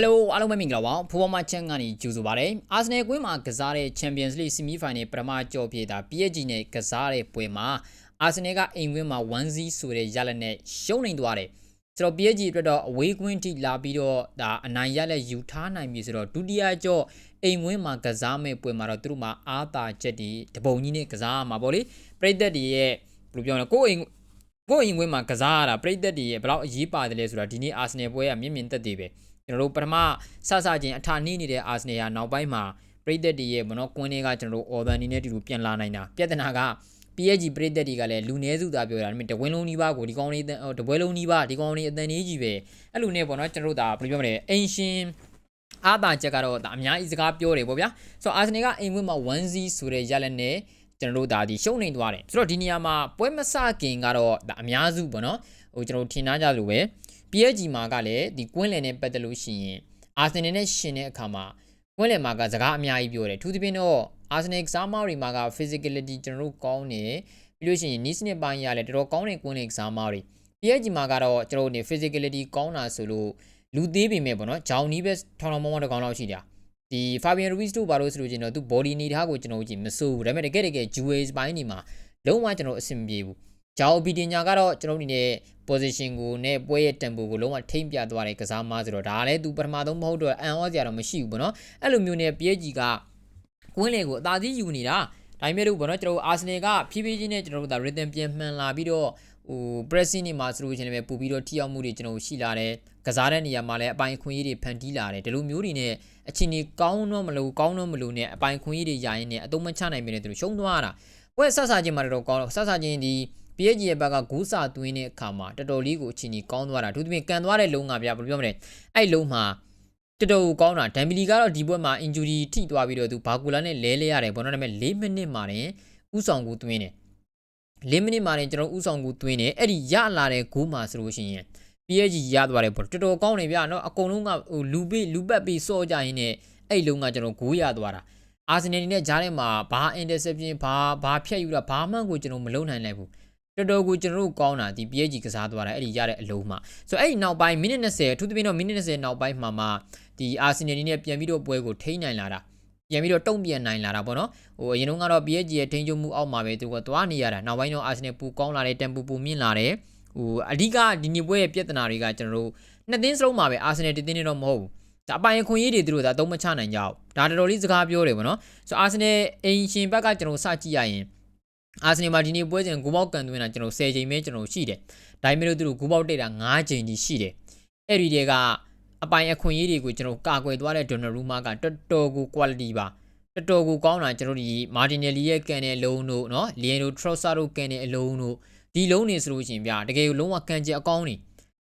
Hello အားလုံးပဲမင်္ဂလာပါဖိုးပေါ်မချန်ကနေကြိုဆိုပါရစေအာဆနယ်ကွင်းမှာကစားတဲ့ Champions League Semi Final ပထမကြော်ပြေတာ PSG နဲ့ကစားတဲ့ပွဲမှာအာဆနယ်ကအိမ်ကွင်းမှာ1-0ဆိုတဲ့ရလဒ်နဲ့ရှုံးနေသွားတယ်ဆိုတော့ PSG အတွက်တော့အဝေးကွင်းထိလာပြီးတော့ဒါအနိုင်ရလက်ယူထားနိုင်ပြီဆိုတော့ဒုတိယကြော့အိမ်ဝင်းမှာကစားမဲ့ပွဲမှာတော့သူတို့မှာအာသာချက်တွေတပုံကြီးနဲ့ကစားမှာပေါ့လေပရိသတ်တွေရဲ့ဘယ်လိုပြောရလဲကိုယ်အိမ်ကိုယ်အိမ်ဝင်းမှာကစားရတာပရိသတ်တွေရဲ့ဘယ်လောက်အရေးပါတယ်လဲဆိုတာဒီနေ့အာဆနယ်ပွဲကမြင့်မြင့်သက်သေပဲ ကျွန်တော်တို့ပထမဆဆချင်းအထာနှီးနေတဲ့အာဆနယ်ကနောက်ပိုင်းမှာပရိသတ်တွေရဲ့မနောကွင်းတွေကကျွန်တော်တို့အော်ဘန်နေနဲ့တူတူပြန်လာနိုင်တာပြဿနာက PSG ပရိသတ်တွေကလည်းလူနည်းစုသားပြောတာဒါပေမဲ့တဝင်းလုံးနီးပါးကိုဒီကောင်လေးတပွဲလုံးနီးပါးဒီကောင်လေးအတန်ကြီးကြီးပဲအဲ့လိုနဲ့ပေါ့နော်ကျွန်တော်တို့ဒါဘယ်လိုပြောမလဲအင်ရှင်အားတာချက်ကတော့ဒါအများကြီးစကားပြောတယ်ပေါ့ဗျာဆိုတော့အာဆနယ်ကအိမ်ဝင်းမှာ1-0ဆိုတဲ့ရလက်နဲ့ကျွန်တော်တို့ဒါဒီရှုံးနေသွားတယ်ဆိုတော့ဒီနေရာမှာပွဲမစခင်ကတော့ဒါအများစုပေါ့နော်ဟိုကျွန်တော်ထင်ထားကြလို့ပဲ PSG မှာကလည်းဒီကွင်းလယ်နဲ့ပတ်သက်လို့ရှိရင်အာဆင်နယ်နဲ့ရှင်တဲ့အခါမှာကွင်းလယ်မှာကစကားအများကြီးပြောတယ်သူသဖြင့်တော့အာဆင်နယ်ကစားမတွေမှာက physicality ကျွန်တော်တို့ကောင်းတယ်ပြီးလို့ရှိရင်နီးစနစ်ပိုင်းရလည်းတော်တော်ကောင်းတဲ့ကွင်းလယ်ကစားမတွေ PSG မှာကတော့ကျွန်တော်တို့နေ physicality ကောင်းတာဆိုလို့လူသေးပေမဲ့ပေါ့နော်ဂျောင်နီးပဲထောင်ထောင်မောင်းမောင်းတစ်ကောင်လောက်ရှိတာဒီ Fabian Ruiz တို့ဘာလို့ဆိုလို့ချင်းတော့သူ body နေထားကိုကျွန်တော်ကြည့်မစိုးဘူးဒါပေမဲ့တကယ်တကယ် Jewels ပိုင်းနေမှာလုံးဝကျွန်တော်အဆင်မပြေဘူး ဂျာအိုဘီတင်ညာကတော့ကျွန်တော်အနေနဲ့ position ကိုနဲ့ပွဲရဲ့ tempo ကိုလုံးဝထိမ့်ပြသွားတဲ့ကစားမဆိုတော့ဒါလည်းသူပထမဆုံးမဟုတ်တော့အန်အောစရာတော့မရှိဘူးပေါ့နော်အဲ့လိုမျိုးနဲ့ PSG ကကွင်းလေကိုအသာစီးယူနေတာဒါပေမဲ့လို့ပေါ့နော်ကျွန်တော်အာဆင်နယ်ကဖြည်းဖြည်းချင်းနဲ့ကျွန်တော်တို့ဒါ rhythm ပြန်မှန်လာပြီးတော့ဟို pressing နေမှာဆိုလို့ချင်းလည်းပို့ပြီးတော့ထိရောက်မှုတွေကျွန်တော်ရှိလာတယ်ကစားတဲ့နေရာမှာလည်းအပိုင်ခွင့်ရေးတွေဖန်တီးလာတယ်ဒီလိုမျိုးတွေနဲ့အချင်းကြီးကောင်းတော့မလို့ကောင်းတော့မလို့နဲ့အပိုင်ခွင့်ရေးတွေရရင်နဲ့အတုံးမချနိုင်မင်းနဲ့သူတို့ရှုံးသွားတာပွဲဆက်စားချင်းမှာတော့ကောင်းတော့ဆက်စားချင်းဒီ PSG ရဲ့ဘက်ကဂူးစာသွင်းတဲ့အခါမှာတော်တော်လေးကိုအချင်းကြီးကောင်းသွားတာသူသဖြင့်ကန်သွားတဲ့လုံးကဗျာဘယ်လိုပြောမလဲအဲ့လုံးမှာတော်တော်ကောင်းတာဒမ်ဘီလီကတော့ဒီဘက်မှာ injury ထိသွားပြီးတော့သူဘာကူလာနဲ့လဲလဲရတယ်ဘောနော်ဒါပေမဲ့၄မိနစ်မှာတင်ဥဆောင်ကူသွင်းတယ်၄မိနစ်မှာတင်ကျွန်တော်ဥဆောင်ကူသွင်းတယ်အဲ့ဒီရလာတဲ့ဂိုးမှာဆိုလို့ရှိရင် PSG ရသွားတယ်ပေါ့တော်တော်ကောင်းနေဗျာနော်အကုန်လုံးကဟိုလူပိလူပတ်ပြီးစော့ကြရင်းနဲ့အဲ့လုံးကကျွန်တော်ဂိုးရသွားတာအာဆင်နယ်နဲ့ဂျားထဲမှာဘာ interception ဘာဘာဖြတ်ယူတာဘာမှကိုကျွန်တော်မလုပ်နိုင်လိုက်ဘူး တော်တော်ကိုကျွန်တော်တို့ကောင်းတာဒီ PSG ကစားသွားတာအဲ့ဒီရတဲ့အလုံးမှာဆိုတော့အဲ့ဒီနောက်ပိုင်းမိနစ်20အထူးသဖြင့်တော့မိနစ်20နောက်ပိုင်းမှာမှဒီအာဆင်နယ်နဲ့ပြန်ပြီးတော့ပွဲကိုထိန်းနိုင်လာတာပြန်ပြီးတော့တုံ့ပြန်နိုင်လာတာပေါ့နော်ဟိုအရင်တုန်းကတော့ PSG ရဲ့ထိန်းချုပ်မှုအောက်မှာပဲသူကသွားနေရတာနောက်ပိုင်းတော့အာဆင်နယ်ပူကောင်းလာတယ်တမ်ပူပူမြင့်လာတယ်ဟိုအဓိကဒီညပွဲရဲ့ပြဿနာတွေကကျွန်တော်တို့နှစ်သင်းစလုံးမှာပဲအာဆင်နယ်တသင်းနေတော့မဟုတ်ဘူးဒါအပိုင်ခွင့်ရေးတွေသူတို့ဒါသုံးမချနိုင်ကြဘူးဒါတော်တော်လေးစကားပြောတယ်ပေါ့နော်ဆိုအာဆင်နယ်အင်ရှင်ဘက်ကကျွန်တော်စကြည့်ရရင် အာဆင်နယ်မှာဒီနေ့ပွဲစဉ်ဂိုးပေါက်ကန်သွင်းတာကျွန်တော်10ချိန်ပဲကျွန်တော်ရှိတယ်။ဒါပေမဲ့လို့သူတို့ဂိုးပေါက်တိတ်တာ9ချိန်ကြီးရှိတယ်။အဲ့ဒီတွေကအပိုင်အခွင့်အရေးတွေကိုကျွန်တော်ကာကွယ်သွားတဲ့ Donnarumma ကတော်တော်ကို quality ပါတော်တော်ကိုကောင်းတာကျွန်တော်ဒီ Martinelli ရဲ့ကန်တဲ့အလုံးတို့နော် Leandro Trossard တို့ကန်တဲ့အလုံးတို့ဒီလုံးနေဆိုလို့ရှင်ဗျာတကယ်ကိုလုံးဝကန်ကျက်အကောင်းနေ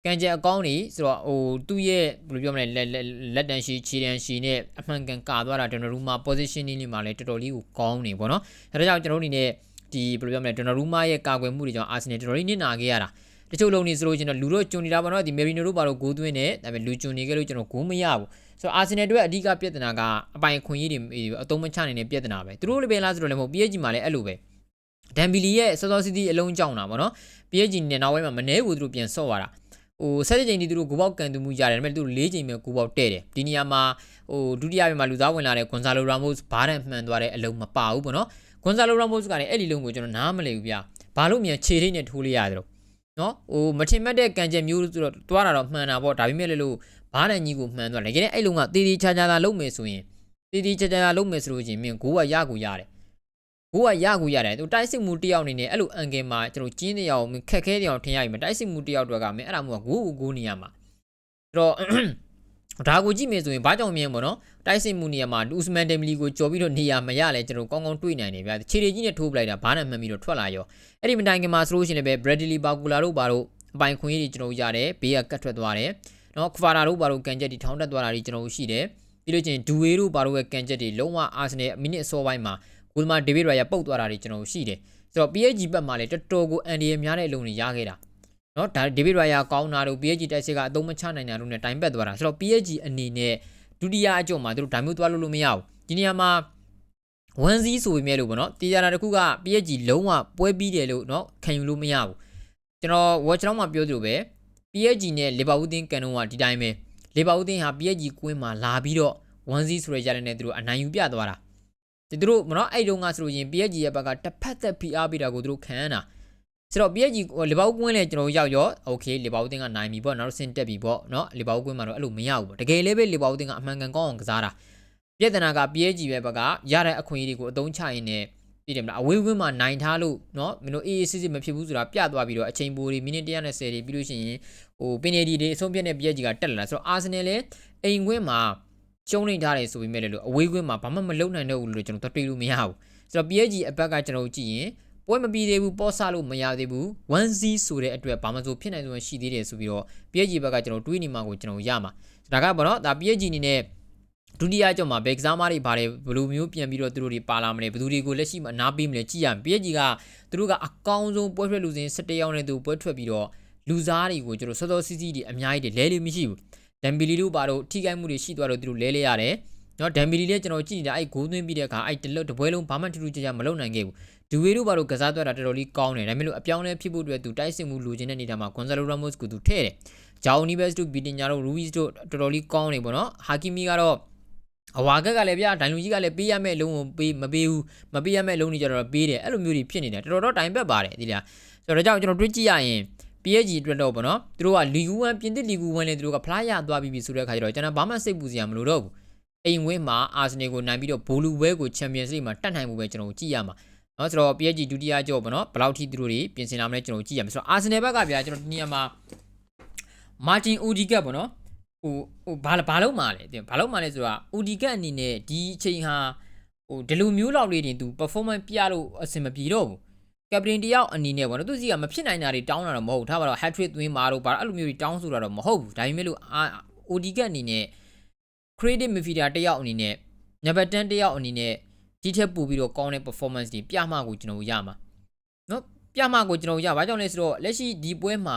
ကန်ကျက်အကောင်းနေဆိုတော့ဟိုသူ့ရဲ့ဘယ်လိုပြောမလဲလက်တန်ရှိခြေတန်ရှိနဲ့အမှန်ကန်ကာသွားတာ Donnarumma positioning လေးမှာလည်းတော်တော်လေးကိုကောင်းနေပေါ့နော်အဲဒါကြောင့်ကျွန်တော်အနေနဲ့ ဒီဘယ်လိုပြောမလဲဒွန်နရူမာရဲ့ကာကွယ်မှုတွေကြောင့်အာဆင်နယ်တော်တော်လေးနစ်နာခဲ့ရတာတချို့လုံးနေဆိုလို့ကျွန်တော်လူတို့ကျွန်းနေတာပေါ့နော်ဒီမေရီနိုတို့ဘာလို့ဂိုးသွင်းနေဒါပေမဲ့လူကျွန်းနေခဲ့လို့ကျွန်တော်ဂိုးမရဘူးဆိုတော့အာဆင်နယ်တို့ရဲ့အဓိကပြဿနာကအပိုင်ခွင့်ရေးတွေအသုံးမချနိုင်တဲ့ပြဿနာပဲသူတို့လည်းပဲလားဆိုတော့လည်းမဟုတ် PSG မှာလည်းအဲ့လိုပဲဒမ်ဘီလီရဲ့စောစောစီးစီးအလုံးကြောင်တာပေါ့နော် PSG နဲ့နောက်ပိုင်းမှာမနေဘူးသူတို့ပြန်ဆော့သွားတာဟိုဆက်တဲ့ချိန်ဒီသူတို့ဂိုးပေါက်ကန်တူမှုရတယ်ဒါပေမဲ့သူတို့၄ချိန်ပဲဂိုးပေါက်တဲ့တယ်ဒီနေရာမှာဟိုဒုတိယပိုင်းမှာလူသားဝင်လာတဲ့ဂွန်ဆာလိုရာမို့စ်ဘားတန်မှန်သွားတဲ့အလုံးမပါဘူးပေါ့နော် ဂွန်ဆာလိုရာမို့စ်ကလည်းအဲ့ဒီလုံးကိုကျွန်တော်နားမလည်ဘူးဗျာဘာလို့မြန်ခြေထိတ်နဲ့ထိုးလိုက်ရတယ်လို့နော်ဟိုမထင်မှတ်တဲ့ကန်ချက်မျိုးဆိုတော့တွားတာတော့မှန်တာပေါ့ဒါပေမဲ့လည်းလို့ဘားတန်ကြီးကိုမှန်သွားတယ်ကြည့်နေအဲ့လုံးကတေးသေးချာချာသာလုံးမယ်ဆိုရင်တေးသေးချာချာသာလုံးမယ်ဆိုလို့ချင်းမင်းဂိုးကရကိုရတယ်ဘိုးကရကူရတယ်သူတိုက်စစ်မှုတယောက်အနေနဲ့အဲ့လိုအန်ကယ်မှာကျွန်တော်ကျင်းတဲ့အောင်ခက်ခဲတဲ့အောင်ထင်ရပြီမတိုက်စစ်မှုတယောက်တွေကမင်းအဲ့ဒါမျိုးကဂိုးကိုဂိုးနေရမှာအဲ့တော့ ဒါကိုကြည့်မယ်ဆိုရင်ဘာကြောင့်မြင်ပေါ့နော်တိုက်စစ်မှုနေရာမှာလူစမန်ဒမ်လီကိုကြော်ပြီးတော့နေရာမရလဲကျွန်တော်ကောင်းကောင်းတွေးနိုင်တယ်ဗျာခြေရည်ကြီးနဲ့ထိုးပလိုက်တာဘာနဲ့မှန်ပြီးတော့ထွက်လာရောအဲ့ဒီမတိုင်ခင်မှာဆိုလို့ရှိရင်လည်းဘရက်ဒလီဘာကူလာတို့ဘာတို့အပိုင်ခွင့်ကြီးကျွန်တော်ရတယ်ဘေးကကတ်ထွက်သွားတယ်နော်ခွာရာတို့ဘာတို့ကန်ချက်တွေထောင်းတက်သွားတာတွေကျွန်တော်ရှိတယ်ပြီးလို့ချင်းဒူဝေတို့ဘာတို့ရဲ့ကန်ချက်တွေလုံးဝအာဆင်နယ်မိနစ်အစောပိုင်းမှာဂိုးသမားဒေးဗစ်ရိုယာပုတ်သွားတာတွေကျွန်တော်ရှိတယ်ဆိုတော့ PSG ဘက်မှာလည်းတော်တော်ကိုအန်ဒီရများတဲ့အလုံးတွေရခဲ့တာ နော်ဒါဒေးဗစ်ရိုယာကောင်းတာတို့ PSG တိုက်စစ်ကအသုံးမချနိုင်တာတို့နဲ့တိုင်ပတ်သွားတာဆိုတော့ PSG အနေနဲ့ဒုတိယအကြော့မှာသူတို့ဒါမျိုးသွားလို့လို့မရဘူးဒီနေရာမှာဝန်စည်းဆိုပေမဲ့လို့ပေါ့နော်တီးကြတာတခုက PSG လုံးဝပွဲပြီးတယ်လို့နော်ခံယူလို့မရဘူးကျွန်တော် watch တော့မှပြောသလိုပဲ PSG နဲ့ Liverpool တင်းကန်တော့ကဒီတိုင်းပဲလေဘာဦးသင်းဟာ PSG ကွင်းမှာလာပြီးတော့1-0ဆိုတဲ့ရတဲ့နဲ့သူတို့အနိုင်ယူပြသွားတာဒီသူတို့မနော်အဲ့တုန်းကဆိုလို့ရင် PSG ရဲ့ဘက်ကတစ်ဖက်သက်ဖိအားပေးတာကိုသူတို့ခံရတာ ဆိုတော့ PSG လေဘာဦးကွင်းလည်းကျွန်တော်ရောက်ရောโอเคလေဘာဦးသင်းကနိုင်ပြီပေါ့နောက်တော့ဆင်တက်ပြီပေါ့နော်လေဘာဦးကွင်းမှာတော့အဲ့လိုမရဘူးပေါ့တကယ်လည်းပဲလေဘာဦးသင်းကအမှန်ကန်ကောင်းအောင်ကစားတာပြဿနာက PSG ပဲဘက်ကရတဲ့အခွင့်အရေးတွေကိုအသုံးချရင်းနဲ့ပြည်တယ်မလားအဝေးဝင်းမှာနိုင်ထားလို့เนาะမင်းတို့အေးအေးစစ်စစ်မဖြစ်ဘူးဆိုတာပြသွားပြီးတော့အချိန်ပိုတွေမိနစ်120တွေပြီးလို့ရှိရင်ဟိုပင်နေဒီတွေအဆုံးပြတ်တဲ့ PSG ကတက်လာတာဆိုတော့အာဆင်နယ်လည်းအိမ်ခွင်းမှာကျုံနေထားတယ်ဆိုပေမဲ့လည်းလို့အဝေးခွင်းမှာဘာမှမလုပ်နိုင်တော့ဘူးလို့ကျွန်တော်တွေ့လို့မရဘူးဆိုတော့ PSG အဘက်ကကျွန်တော်ကြည့်ရင် ပွဲမပြီးသေးဘူးပေါ်ဆလို့မရသေးဘူး 1C ဆိုတဲ့အတွက်ဘာမှဆိုဖြစ်နိုင်စွမ်းရှိသေးတယ်ဆိုပြီးတော့ PSG ဘက်ကကျွန်တော်တွေးနေမှာကိုကျွန်တော်ရမှာဒါကဘောနော်ဒါ PSG အနေနဲ့ဒုတိယကြောင့်မှာဘယ်ကစားမတွေပါတယ်ဘယ်လိုမျိုးပြန်ပြီးတော့သူတို့တွေပါလာမလဲဘယ်သူတွေကိုလက်ရှိမှာအနာပေးမလဲကြည့်ရမယ် PSG ကသူတို့ကအကောင်းဆုံးပွဲထွက်လူစဉ်17ယောက်နဲ့သူပွဲထွက်ပြီးတော့လူစားတွေကိုကျွန်တော်စောစောစီးစီးတွေအများကြီးတွေလဲလို့မရှိဘူးဒမ်ဘီလီတို့ပါတော့ထိခိုက်မှုတွေရှိသွားတော့သူတို့လဲလဲရတယ် နော်ဒမ်ဘီလီလည်းကျွန်တော်ကြည့်နေတာအဲ့ဂိုးသွင်းပြီးတဲ့အခါအဲ့တလွတ်တပွဲလုံးဘာမှထူးထူးခြားခြားမလုပ်နိုင်ခဲ့ဘူးဒူဝေတို့ဘာလို့ကစားသွားတာတော်တော်လေးကောင်းတယ်ဒါပေမဲ့လို့အပြောင်းလဲဖြစ်ဖို့အတွက်သူတိုက်စစ်မှုလိုချင်တဲ့နေတာမှာဂွန်ဇာလိုရာမို့စ်ကိုသူထည့်တယ်ဂျာအိုနီဘက်စ်တို့ဘီတင်ညာတို့ရူဝီစ်တို့တော်တော်လေးကောင်းနေပေါ့နော်ဟာကီမီကတော့အဝါကက်ကလည်းဗျာဒိုင်လူကြီးကလည်းပေးရမယ့်လုံးကိုပေးမပေးဘူးမပေးရမယ့်လုံးတွေကြတော့ပေးတယ်အဲ့လိုမျိုးတွေဖြစ်နေတယ်တော်တော်တိုင်ပက်ပါတယ်ဒီလားဆိုတော့ဒါကြောင့်ကျွန်တော်တွေးကြည့်ရရင် PSG အတွက်တော့ပေါ့နော်သူတို့ကလီဂူ1ပြင်သစ်လီဂူ1နဲ့သူတို့ကဖလားရသွားပြီးပြီဆိုတဲ့အခါကျတော့ကျွန်တော်ဘာမှစိတ်ပူစရာမလိုတော့ဘူး အိမ်ဝင်းမှာအာဆင်နယ်ကိုနိုင်ပြီးတော့ဘိုလူဘဲကိုချန်ပီယံစ်လိမှာတက်နိုင်မှုပဲကျွန်တော်ကြည့်ရမှာနော်ဆိုတော့ PSG ဒုတိယကြောပေါ့နော်ဘယ်လောက်ထိသူတို့တွေပြင်ဆင်လာမလဲကျွန်တော်ကြည့်ရမှာဆိုတော့အာဆင်နယ်ဘက်ကဗျာကျွန်တော်ဒီနေရာမှာမာတင်အိုဒီကတ်ပေါ့နော်ဟိုဟိုဘာဘာလုံးမှလဲဘာလုံးမှလဲဆိုတာအိုဒီကတ်အနေနဲ့ဒီအချိန်ဟာဟိုဒီလိုမျိုးလောက်လေးတင်သူ performance ပြလို့အဆင်မပြေတော့ဘူးကပတင်တယောက်အနေနဲ့ပေါ့နော်သူစီကမဖြစ်နိုင်တာတွေတောင်းတာတော့မဟုတ်ဘူးထားပါတော့ hat trick သွင်းมาတော့ဘာအဲ့လိုမျိုးတွေတောင်းဆိုတာတော့မဟုတ်ဘူးဒါပေမဲ့လို့ OD ကအနေနဲ့ credit midfielder တယောက်အနေနဲ့ number 10တယောက်အနေနဲ့ဒီထက်ပိုပြီးတော့ကောင်းတဲ့ performance တွေပြမှကိုကျွန်တော်ရမှာနော်ပြမှကိုကျွန်တော်ရဘာကြောင့်လဲဆိုတော့လက်ရှိဒီပွဲမှာ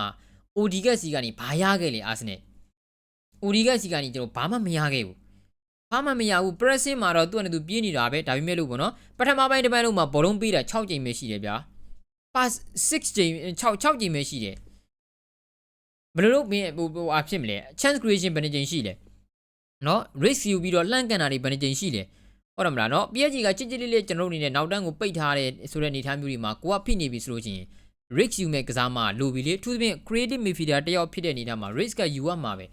OD ကစီကနေဘာရခဲ့လဲအာဆင်နယ် OD ကစီကနေကျွန်တော်ဘာမှမရခဲ့ဘူးဘာမှမရဘူး pressing မှာတော့သူ့အနေနဲ့သူပြေးနေတာပဲဒါပေမဲ့လို့ပေါ့နော်ပထမပိုင်းတစ်ပိုင်းလုံးမှာဘောလုံးပေးတာ6ချိန်ပဲရှိတယ်ဗျာ pass 6ချိန်6 6ချိန်ပဲရှိတယ်ဘယ်လိုလုပ်မင်းဟိုဟိုအဖြစ်မလဲ chance creation ဘယ်နှချိန်ရှိလဲ နော် risk ယူပြီးတော့လှမ်းကန်တာတွေဘယ်နှချိန်ရှိလဲဟုတ်တယ်မလားနော် PSG ကချစ်ချစ်လေးလေးကျွန်တော်တို့အနေနဲ့နောက်တန်းကိုပိတ်ထားတဲ့ဆိုတဲ့အနေအထားမျိုးတွေမှာကိုကဖိနေပြီဆိုလို့ချင်း risk ယူမဲ့ကစားမှလိုပြီလေသူသဖြင့် creative midfielder တယောက်ဖြစ်တဲ့အနေအထားမှာ risk ကယူရမှာပဲ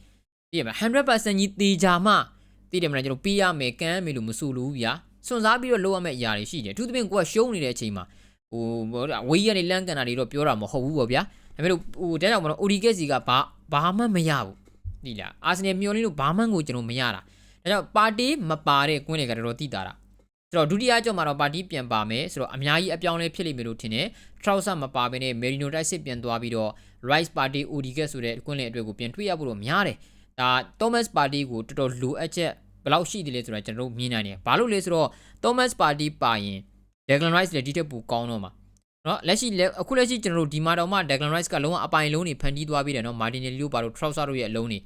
သိရမလား100%ကြီးတေချာမှသိတယ်မလားကျွန်တော်ပေးရမယ်ကမ်းရမယ်လို့မဆိုလို့ဗျာစွန့်စားပြီးတော့လုပ်ရမယ့်အရာတွေရှိတယ်သူသဖြင့်ကိုကရှုံးနေတဲ့အချိန်မှာဟိုဝေးရနေလန့်ကန်တာတွေတော့ပြောတာမဟုတ်ဘူးပေါ့ဗျာဒါပေမဲ့လို့ဟိုတဲကြောင့်မလို့ ODK စီကဘာဘာမှမရဘူး ဒီလားအာဆင်နယ်မျောလင်းလို့ဘာမှကိုကျွန်တော်မရတာဒါကြောင့်ပါတီမပါတဲ့ကွင်းတွေကတော်တော်တိတာတာဆိုတော့ဒုတိယကြောင့်မှာတော့ပါတီပြန်ပါမယ်ဆိုတော့အများကြီးအပြောင်းလဲဖြစ်လိမ့်မယ်လို့ထင်တယ်ထရောက်ဆာမပါဘဲနဲ့မေရီနိုတိုက်စစ်ပြန်သွားပြီးတော့ Rice Party ODK ဆိုတဲ့ကွင်းလေအတွက်ကိုပြန်တွေ့ရဖို့တော့များတယ်ဒါ Thomas Party ကိုတော်တော်လိုအပ်ချက်ဘယ်လောက်ရှိတယ်လဲဆိုတာကျွန်တော်တို့မြင်နိုင်တယ်ဘာလို့လဲဆိုတော့ Thomas Party ပါရင် Declan Rice လည်းဒီထက်ပိုကောင်းတော့မှာ နော်လက်ရှိအခုလက်ရှိကျွန်တော်တို့ဒီမှာတော့မှ Declan Rice ကလုံးဝအပိုင်လုံးတွေဖန်တီးသွားပြီးတယ်နော် Martinelli တို့ပါတော့ Trossard တို့ရဲ့အလုံးတွေ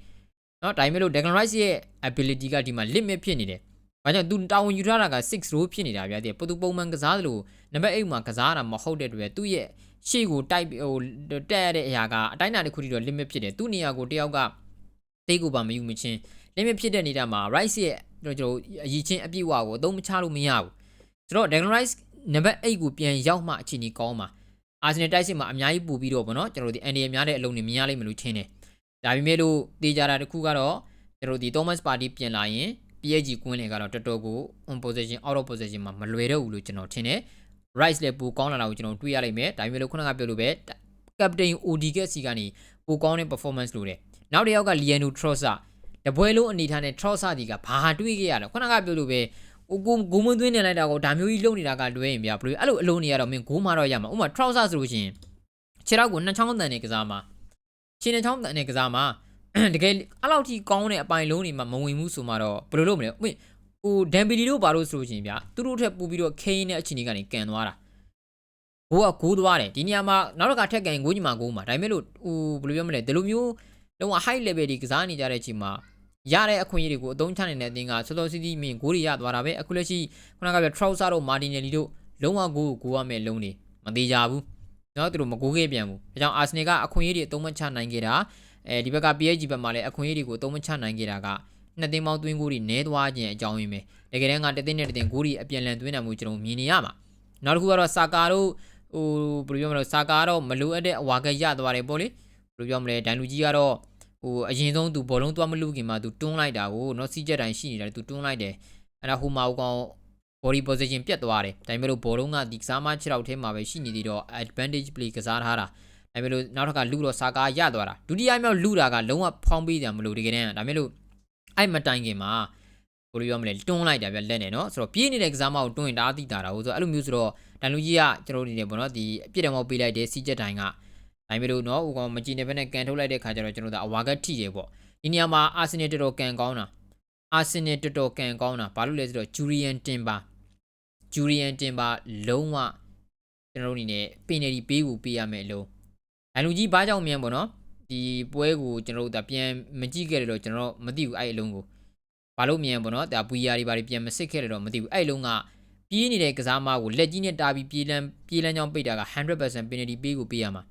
နော်ဒါပေမဲ့လို့ Declan Rice ရဲ့ ability ကဒီမှာ limit ဖြစ်နေတယ်။ဘာကြောင့်သူတာဝန်ယူထားတာက6 row ဖြစ်နေတာဗျာတဲ့။ပသူပုံမှန်ကစားသလိုနံပါတ်8မှာကစားတာမဟုတ်တဲ့အတွက်သူ့ရဲ့ရှေ့ကိုတိုက်ဟိုတက်ရတဲ့အရာကအတိုင်းအတာတစ်ခုထိတော့ limit ဖြစ်တယ်။သူ့နေရာကိုတယောက်ကတိတ်ကိုပါမယူမချင်း limit ဖြစ်တဲ့နေတာမှာ Rice ရဲ့ကျွန်တော်အရေးချင်းအပြည့်အဝကိုအသုံးမချလို့မရဘူး။ဆိုတော့ Declan Rice နံပါတ်8ကိုပြန်ရောက်မှအခြေအနေကောင်းမှာအာဆင်နယ်တိုက်စစ်မှာအများကြီးပူပြီးတော့ဗောနော်ကျွန်တော်တို့ဒီအန်ဒီရများတဲ့အလုံးတွေမြင်ရလိမ့်မယ်လို့ထင်တယ်ဒါပေမဲ့လို့တေးကြတာတစ်ခုကတော့ကျွန်တော်တို့ဒီ Thomas Party ပြင်လာရင် PSG ကွင်းလေကတော့တော်တော်ကို on position out of position မှာမလွယ်တော့ဘူးလို့ကျွန်တော်ထင်တယ် Rice လည်းပိုကောင်းလာတာကိုကျွန်တော်တွေ့ရလိမ့်မယ်ဒါပေမဲ့လို့ခုနကပြောလို့ပဲ Captain ODK စီကနေပိုကောင်းတဲ့ performance လို့တယ်နောက်တစ်ယောက်က Liano Trossard တပွဲလုံးအနေထားနဲ့ Trossard ဒီကဘာတွေးခဲ့ရလဲခုနကပြောလို့ပဲ ဟိုကိုဂိုးမသွင်းနေလိုက်တာကိုဒါမျိုးကြီးလုံနေတာကလွဲရင်ဗျာဘယ်လိုအဲ့လိုအလုံးနေရတော့မင်းဂိုးမတော့ရမှာဥမာ trouser ဆိုလို့ရှိရင်ခြေထောက်ကိုနှစ်ချောင်းတန်နေကစားမှာခြေနှစ်ချောင်းတန်နေကစားမှာတကယ်အဲ့လောက်ထိကောင်းတဲ့အပိုင်လုံးတွေမှာမဝင်ဘူးဆိုမှတော့ဘယ်လိုလုပ်မလဲဥမာဟိုဒမ်ဘီလီတို့ဘာလို့ဆိုလို့ရှိရင်ဗျာသူတို့ထက်ပူပြီးတော့ခိန်းတဲ့အခြေအနေကနေကန်သွားတာဘိုးကဂိုးသွားတယ်ဒီနေရာမှာနောက်တစ်ခါထက်ကန်ဂိုးညီမဂိုးမှာဒါပေမဲ့လို့ဟိုဘယ်လိုပြောမလဲဒီလိုမျိုးလုံးဝ high level ဒီကစားနေကြတဲ့အချိန်မှာ ရတဲ့အခွင့်အရေးတွေကိုအသုံးချနေတဲ့အတင်းကဆော်လော်စီတီမင်းဂိုးတွေရသွားတာပဲအခုလက်ရှိခုနကပြောထရော့ဆာတို့မာတင်နယ်လီတို့လုံးဝကိုကိုရမယ့်လုံးနေမသေးကြဘူးနော်သူတို့မကိုးခဲ့ပြန်ဘူးဒါကြောင့်အာဆင်နယ်ကအခွင့်အရေးတွေအသုံးမချနိုင်ခဲ့တာအဲဒီဘက်က PSG ဘက်မှာလည်းအခွင့်အရေးတွေကိုအသုံးမချနိုင်ခဲ့တာကနှစ်သင်းပေါင်းသွင်းဂိုးတွေနဲသွားခြင်းအကြောင်းရင်းပဲတကယ်တမ်းကတသင်းနဲ့တသင်းဂိုးတွေအပြန်လန်သွင်းနိုင်မှုကျွန်တော်မြင်နေရမှာနောက်တစ်ခုကတော့ဆာကာတို့ဟိုဘယ်လိုပြောမလဲဆာကာကတော့မလိုအပ်တဲ့အဝါကရသွားတယ်ပေါ့လေဘယ်လိုပြောမလဲဒန်လူကြီးကတော့ ဟိုအရင်ဆုံးသူဘောလုံးသွားမလူခင်မှာသူတွန်းလိုက်တာကိုနော်စီချက်တိုင်းရှိနေတာသူတွန်းလိုက်တယ်အဲ့ဒါဟိုမှာဟိုကောင် body position ပြတ်သွားတယ်ဒါပေမဲ့လို့ဘောလုံးကဒီကစားမ6ရောက်ထဲမှာပဲရှိနေသေးတော့ advantage play ကစားထားတာဒါပေမဲ့လို့နောက်ထပ်ကလူတော့စာကာရသွားတာဒုတိယမြောက်လူတာကလုံးဝဖောင်းပေးတယ်မလို့တကယ်တမ်းဒါပေမဲ့လို့အဲ့မတိုင်ခင်မှာဘယ်လိုပြောမလဲတွန်းလိုက်တာဗျလက်နဲ့နော်ဆိုတော့ပြေးနေတဲ့ကစားမကိုတွန်းရင်ဒါအသိတာတာဟုတ်ဆိုအဲ့လိုမျိုးဆိုတော့တန်လူကြီးကကျွန်တော်တို့နေပေါ့နော်ဒီအပြစ်တယ်မောက်ပေးလိုက်တဲ့စီချက်တိုင်းက ဒါပေမဲ့လို့နော်ဟိုကောင်မကြည့်နေဘဲနဲ့ကန်ထုတ်လိုက်တဲ့ခါကျတော့ကျွန်တော်တို့အဝါကထိတယ်ပေါ့ဒီနေရာမှာအာဆင်နယ်တော်တော်ကန်ကောင်းတာအာဆင်နယ်တော်တော်ကန်ကောင်းတာဘာလို့လဲဆိုတော့ဂျူရီယန်တင်ပါဂျူရီယန်တင်ပါလုံးဝကျွန်တော်တို့အနေနဲ့ပင်နယ်ဒီပေးကိုပေးရမယ်လို့အဲလူကြီးဘာကြောင့်မြန်ပေါ့နော်ဒီပွဲကိုကျွန်တော်တို့ဒါပြန်မကြည့်ခဲ့တယ်တော့ကျွန်တော်မသိဘူးအဲ့အလုံးကိုဘာလို့မြန်ပေါ့နော်ဒါ VR တွေဘာတွေပြန်မစစ်ခဲ့တယ်တော့မသိဘူးအဲ့အလုံးကပြေးနေတဲ့ကစားမကိုလက်ကြီးနဲ့တာပြီးပြေးလန်းပြေးလန်းကြောင်းပိတ်တာက100% penalty ပေးကိုပေးရမှာ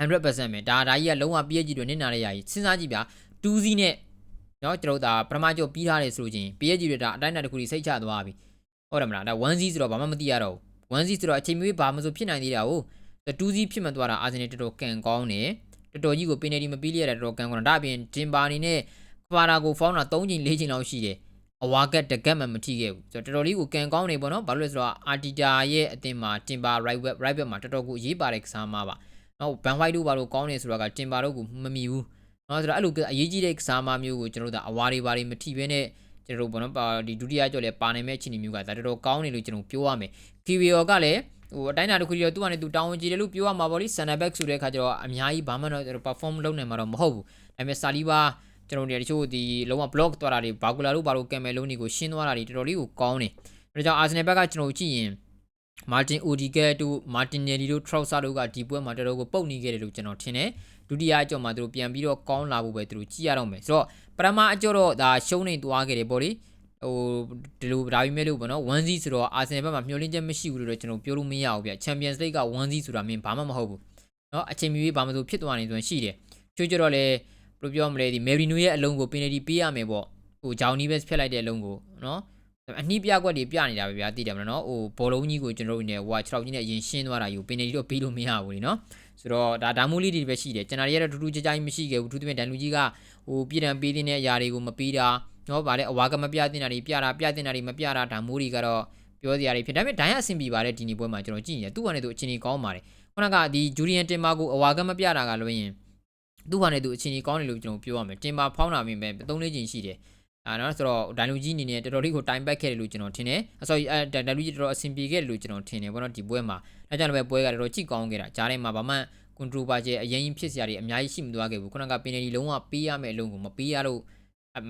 100%ပဲဒါဒါကြီးကလုံးဝ PSG တွေနစ်နာတဲ့ယာကြီးစဉ်းစားကြည့်ဗျာ2စီးနဲ့နော်ကျွန်တော်ဒါပထမကျော်ပြီးထားတယ်ဆိုလို့ချင်း PSG တွေဒါအတိုင်းအတာတစ်ခုကြီးစိတ်ချသွားပြီဟုတ်တယ်မလားဒါ1စီးဆိုတော့ဘာမှမသိရတော့ဘူး1စီးဆိုတော့အချိန်မီဘာမှမဆိုဖြစ်နိုင်သေးတာဟုတ်2စီးဖြစ်မှသွားတာအာဆင်နယ်တော်တော်ကန်ကောင်းတယ်တော်တော်ကြီးကိုပင်နယ်တီမပေးလိုက်ရတာတော်တော်ကန်ကောင်းတာဒါအပြင်ဂျင်ပါနေနဲ့ကွာတာကိုဖောင်းတာ3ချိန်4ချိန်လောက်ရှိတယ်အဝါကက်တကက်မှမထိခဲ့ဘူးဆိုတော့တော်တော်လေးကိုကန်ကောင်းနေပေါ့နော်ဘာလို့လဲဆိုတော့အာတီတာရဲ့အတင်မှာတင်ပါ right web right web မှာတော်တော်ကိုအရေးပါတဲ့ကစားမပါ နော်ဘန်ဝိုက်တို့ဘာလို့ကောင်းနေဆိုတော့ကတင်ပါတို့ကိုမမီဘူးနော်ဆိုတော့အဲ့လိုအရေးကြီးတဲ့ကစားမမျိုးကိုကျွန်တော်တို့အဝါတွေဘာတွေမထိဘဲနဲ့ကျွန်တော်တို့ဘောနော်ဒီဒုတိယကြော်လဲပါနိုင်မဲ့အခြေအနေမျိုးကဒါတော်တော်ကောင်းနေလို့ကျွန်တော်ပြောရမယ်ကီဗီယောကလည်းဟိုအတိုင်းအတာတစ်ခုတည်းသူ့ကနေသူတောင်းဝင်ကြည့်တယ်လို့ပြောရမှာပေါ့လေဆန်နာဘက်ဆိုတဲ့အခါကျတော့အများကြီးဘာမှတော့ perform လုပ်နိုင်မှာတော့မဟုတ်ဘူးဒါပေမဲ့ဆာလီဘာကျွန်တော်တို့တချို့ဒီလုံးဝ block သွားတာတွေဘာကူလာတို့ဘာလို့ကင်မယ်လုံးတွေကိုရှင်းသွားတာတွေတော်တော်လေးကိုကောင်းနေဒါကြောင့်အာဆင်နယ်ဘက်ကကျွန်တော်ကြည့်ရင် မာတင်အိုဒီကဲတို့မာတင်နယ်လီတို့ထရော့ဆာတို့ကဒီပွဲမှာတော်တော်ကိုပုတ်နေခဲ့တယ်လို့ကျွန်တော်ထင်တယ်ဒုတိယအကြော်မှာသူတို့ပြန်ပြီးတော့ကောင်းလာဖို့ပဲသူတို့ကြည့်ရတော့မယ်ဆိုတော့ပထမအကြော်တော့ဒါရှုံးနေသွားခဲ့တယ်ပေါ့လေဟိုဒီလိုဒါပေမဲ့လို့ပေါ့နော်1 0ဆိုတော့အာဆင်ဘက်မှာမျှော်လင့်ချက်မရှိဘူးလို့တော့ကျွန်တော်ပြောလို့မရဘူးဗျချန်ပီယံစ်လိဂ်က1 0ဆိုတာမင်းဘာမှမဟုတ်ဘူးနော်အချိန်မီဘာမှမဆိုဖြစ်သွားနေဆိုရင်ရှိတယ်ချိုးကြတော့လေဘယ်လိုပြောမလဲဒီမယ်ရီနိုရဲ့အလုံးကိုပင်နယ်တီပေးရမယ်ပေါ့ဟိုဂျောင်နီးဘက်ဖျက်လိုက်တဲ့အလုံးကိုနော် အနှီးပြကွက်တွေပြနေတာပဲဗျာသိတယ်မလားနော်ဟိုဘောလုံးကြီးကိုကျွန်တော်တို့နေဟို6ကြီးနဲ့အရင်ရှင်းသွားတာယူပင်နေတော့ပြီးလို့မရဘူးလीနော်ဆိုတော့ဒါဒါမိုးလေးတွေပဲရှိတယ်ကျွန်တော်တွေကတော့ထူးထူးခြားခြားမရှိခဲ့ဘူးထူးထူးဖြင့်ဒန်လူကြီးကဟိုပြည်တံပေးတဲ့အရာတွေကိုမပေးတာနော်ဗာလဲအဝါကမပြတင်တာတွေပြတာပြတင်တာတွေမပြတာဒါမိုးတွေကတော့ပြောစရာတွေဖြစ်ဒါပေမဲ့ဒိုင်းအဆင်ပြေပါတယ်ဒီနေ့ပွဲမှာကျွန်တော်ကြည့်နေတယ်သူ့ဟာနဲ့သူအချင်းကြီးကောင်းပါတယ်ခုနကဒီဂျူရီယန်တင်မာကိုအဝါကမပြတာကလို့ရင်သူ့ဟာနဲ့သူအချင်းကြီးကောင်းတယ်လို့ကျွန်တော်ပြောရမယ်တင်မာဖောင်းတာမြင်ပဲ၃လေးချိန်ရှိတယ် အာနော်ဆိုတော့ဒိုင်လူကြီးအနေနဲ့တော်တော်လေးကိုတိုင်ပတ်ခဲ့တယ်လို့ကျွန်တော်ထင်တယ်အဆောအဲဒိုင်လူကြီးတော်တော်အဆင်ပြေခဲ့တယ်လို့ကျွန်တော်ထင်တယ်ဘောနော်ဒီပွဲမှာဒါကြောင့်လည်းပွဲကတော်တော်ကြည့်ကောင်းခဲ့တာဂျားထဲမှာဘာမှကွန်ထရိုပါကျဲအရင်ရင်ဖြစ်စရာတွေအများကြီးရှိမသွားခဲ့ဘူးခုနကပင်နယ်ဒီလုံးဝပေးရမယ့်အလုံးကိုမပေးရလို့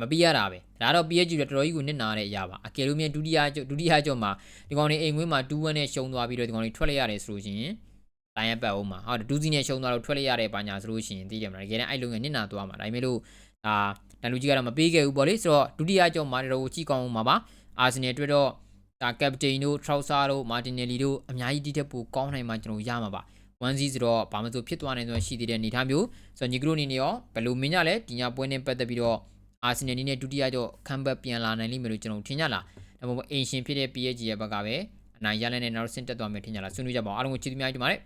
မပေးရတာပဲဒါတော့ PSG တော်တော်ကြီးကိုနစ်နာတဲ့အရာပါအကယ်လို့မြန်ဒုတိယဒုတိယကျော်မှာဒီကောင်လေးအိမ်ဝင်းမှာ2-1နဲ့ရှုံးသွားပြီးတော့ဒီကောင်လေးထွက်လိုက်ရတယ်ဆိုလို့ရှိရင်တိုင်းရပတ်အောင်မှာဟုတ်ဒူးစီနဲ့ရှုံးသွားတော့ထွက်လိုက်ရတဲ့ပါညာဆိုလို့ရှိရင်သိကြမလားတကယ်တမ်းအဲ့လုံးငယ်နစ်နာသွားမှာဒါပေမဲ့လို့ဒါ တန်လူကြီးကတော့မပေးခဲ့ဘူးပေါ့လေဆိုတော့ဒုတိယကြောင့်မာနယ်ကိုကြည့်ကောင်းအောင်ပါပါအာဆင်နယ်တွေ့တော့ဒါကပတိန်တို့ထရော့ဆာတို့မာတင်နယ်လီတို့အများကြီးတိတက်ပိုကောင်းနိုင်မှကျွန်တော်ရမှာပါ1 0ဆိုတော့ဘာမှမဆိုဖြစ်သွားနိုင်ဆိုရှိသေးတဲ့အနေအထားမျိုးဆိုတော့ညီကတို့အနေနဲ့ရောဘယ်လိုမင်းကြလဲဒီညပွဲနဲ့ပတ်သက်ပြီးတော့အာဆင်နယ်နီးနဲ့ဒုတိယကြောင့်ခံဘက်ပြန်လာနိုင်လိမ့်မယ်လို့ကျွန်တော်ထင်ကြလားဒါမှမဟုတ်အင်ရှင်ဖြစ်တဲ့ PSG ရဲ့ဘက်ကပဲအနိုင်ရလနဲ့နောက်ဆင့်တက်သွားမယ်ထင်ကြလားဆွေးနွေးကြပါအောင်အားလုံးကိုချစ်သူများကြပါမယ်